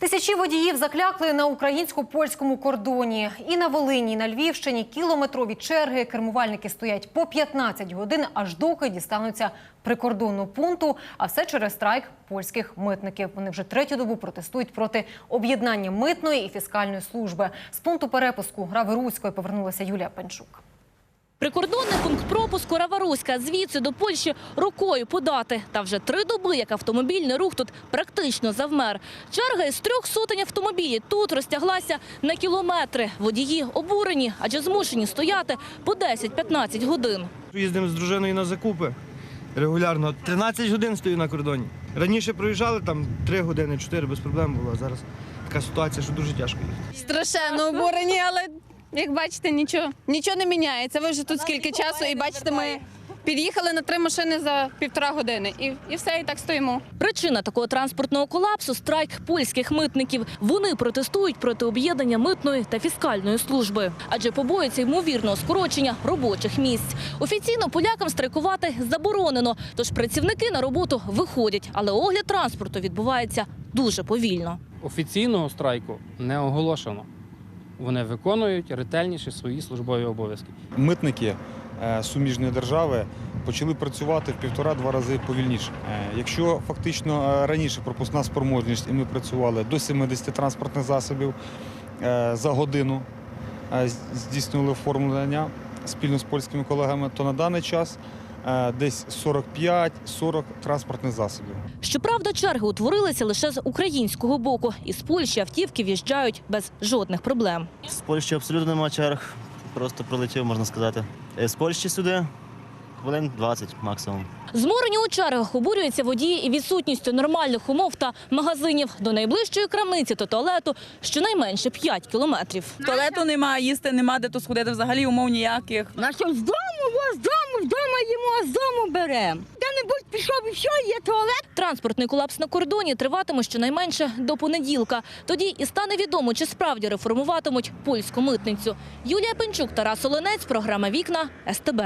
Тисячі водіїв заклякли на українсько-польському кордоні. І на Волині, і на Львівщині кілометрові черги. Кермувальники стоять по 15 годин, аж доки дістануться прикордонного пункту. А все через страйк польських митників. Вони вже третю добу протестують проти об'єднання митної і фіскальної служби. З пункту перепуску Раверуської повернулася Юлія Панчук. Прикордонний пункт пропуску Раваруська звідси до Польщі рукою подати. Та вже три доби, як автомобільний рух тут практично завмер. Черга із трьох сотень автомобілів тут розтяглася на кілометри. Водії обурені, адже змушені стояти по 10-15 годин. Їздимо з дружиною на закупи регулярно. 13 годин стою на кордоні. Раніше проїжджали там 3 години, 4 без проблем було. а Зараз така ситуація, що дуже тяжко їхати. Страшенно обурені, але як бачите, нічого, нічого не міняється. Ви вже тут скільки часу, і бачите, ми під'їхали на три машини за півтора години. І, і все, і так стоїмо. Причина такого транспортного колапсу – страйк польських митників. Вони протестують проти об'єднання митної та фіскальної служби. Адже побоюються ймовірного скорочення робочих місць. Офіційно полякам страйкувати заборонено, тож працівники на роботу виходять. Але огляд транспорту відбувається дуже повільно. Офіційного страйку не оголошено. Вони виконують ретельніше свої службові обов'язки. митники е, суміжної держави почали працювати в півтора-два рази повільніше. Е, Якщо фактично е, раніше пропускна спроможність, і ми працювали до 70 транспортних засобів за годину, з- здійснювали оформлення спільно з польськими колегами, то на даний час десь 45-40 транспортних засобів. Щоправда, черги утворилися лише з українського боку. Із Польщі автівки в'їжджають без жодних проблем. З Польщі абсолютно немає черг. Просто прилетів, можна сказати. Е, З Польщі сюди хвилин 20 максимум. Зморені у чергах обурюються водії і відсутністю нормальних умов та магазинів. До найближчої крамниці та туалету щонайменше 5 кілометрів. Туалету немає, їсти нема, де тут сходити взагалі умов ніяких. Нащо з дому, во, з дому, вдома їмо, а з дому беремо. Де-небудь пішов і все, є туалет. Транспортний колапс на кордоні триватиме щонайменше до понеділка. Тоді і стане відомо, чи справді реформуватимуть польську митницю. Юлія Пенчук, Тарас Оленець, програма «Вікна», СТБ.